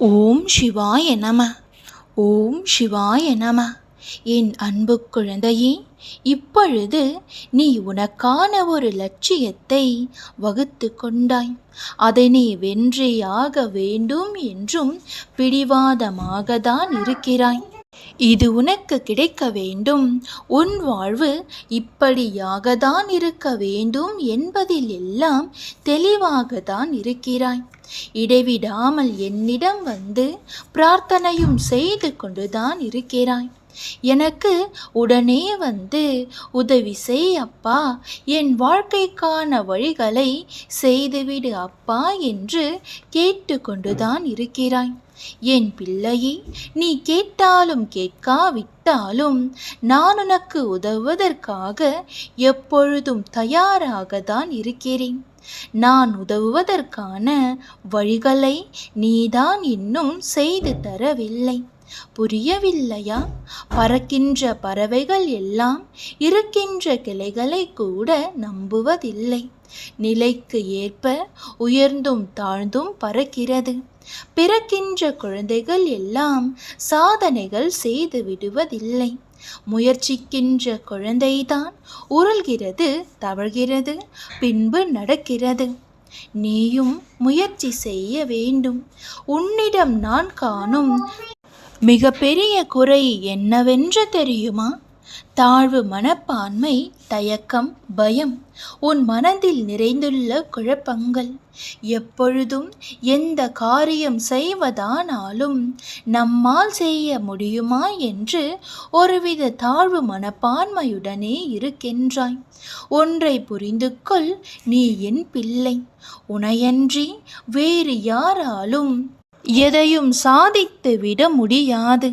ஓம் சிவாய நம. ஓம் சிவாய நம. என் அன்பு குழந்தையே இப்பொழுது நீ உனக்கான ஒரு லட்சியத்தை வகுத்து கொண்டாய். அதை நீ வென்றே ஆக வேண்டும் என்றும் பிடிவாதமாக தான் இருக்கிறாய். இது உனக்கு கிடைக்க வேண்டும். உன் வாழ்வு இப்படியாக தான் இருக்க வேண்டும் என்பதில் எல்லாம் தெளிவாக தான் இருக்கிறாய். இடைவிடாமல் என்னிடம் வந்து பிரார்த்தனையும் செய்து கொண்டுதான் இருக்கிறாய். எனக்கு உடனே வந்து உதவி செய் அப்பா. என் வாழ்க்கைக்கான வழிகளை செய்துவிடு அப்பா என்று கேட்டுக்கொண்டுதான் இருக்கிறாய். என் பிள்ளையே நீ கேட்டாலும் கேட்காவிட்டாலும் நான் உனக்கு உதவுவதற்காக எப்பொழுதும் தயாராக தான் இருக்கிறேன். நான் உதவுவதற்கான வழிகளை நீதான் இன்னும் செய்து தரவில்லை. புரியவில்லையா? பறக்கின்ற பறவைகள் எல்லாம் இருக்கின்ற கிளைகளை கூட நம்புவதில்லை. நிலைக்கு ஏற்ப உயர்ந்தும் தாழ்ந்தும் பறக்கிறது. பிறக்கின்ற குழந்தைகள் எல்லாம் சாதனைகள் செய்து விடுவதில்லை. முயற்சிக்கின்ற குழந்தைதான் உருள்கிறது தவழ்கிறது பின்பு நடக்கிறது. நீயும் முயற்சி செய்ய வேண்டும். உன்னிடம் நான் காணும் மிகப்பெரிய குறை என்னவென்று தெரியுமா? தாழ்வு மனப்பான்மை தயக்கம் பயம் உன் மனதில் நிறைந்துள்ள குழப்பங்கள். எப்பொழுதும் எந்த காரியம் செய்வதானாலும் நம்மால் செய்ய முடியுமா என்று ஒருவித தாழ்வு மனப்பான்மையுடனே இருக்கின்றாய். ஒன்றை புரிந்து கொள் நீ என் பிள்ளை. உனையன்றி வேறு யாராலும் எதையும் சாதித்து விட முடியாது.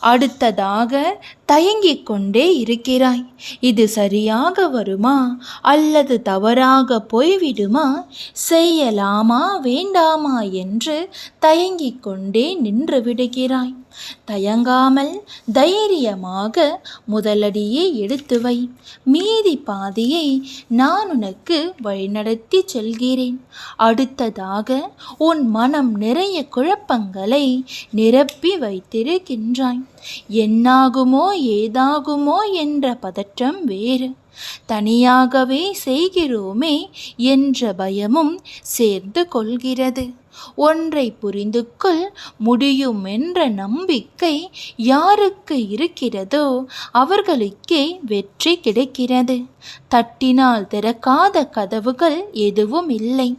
அடுத்ததாக தயங்கிக் கொண்டே இருக்கிறாய். இது சரியாக வருமா? அல்லது தவறாக போய்விடுமா? செய்யலாமா வேண்டாமா என்று தயங்கிக் கொண்டே நின்று விடுகிறாய். தயங்காமல் தைரியமாக முதலடியே எடுத்து வை. மீதி பாதியை நான் உனக்கு வழிநடத்தி செல்கிறேன். அடுத்ததாக உன் மனம் நிறைய குழப்பங்களை நிரப்பி வைத்திருக்கின்றாய். என்னாகுமோ ஏதாகுமோ என்ற பதற்றம் வேறு. தனியாகவே செய்கிறோமே என்ற பயமும் சேர்ந்து கொள்கிறது. ஒன்றை புரிந்து கொள் முடியும் என்ற நம்பிக்கை யாருக்கு இருக்கிறதோ அவர்களுக்கே வெற்றி கிடைக்கிறது. தட்டினால் திறக்காத கதவுகள் எதுவும் இல்லை.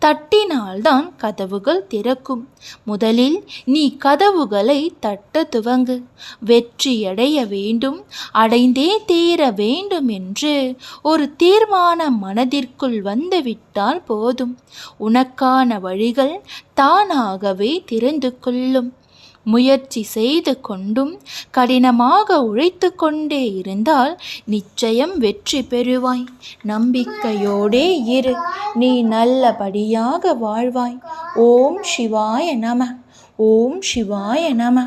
தட்டினால்தான் கதவுகள் திறக்கும். முதலில் நீ கதவுகளை தட்ட துவங்கு. வெற்றியடைய வேண்டும் அடைந்தே தீர வேண்டும் என்று ஒரு தீர்மான மனதிற்குள் வந்துவிட்டால் போதும். உனக்கான வழிகள் தானாகவே திறந்து கொள்ளும். முயற்சி செய்து கொண்டும் கடினமாக உழைத்து கொண்டே இருந்தால் நிச்சயம் வெற்றி பெறுவாய். நம்பிக்கையோடே இரு நீ நல்லபடியாக வாழ்வாய். ஓம் சிவாய நம ஓம் சிவாய நம.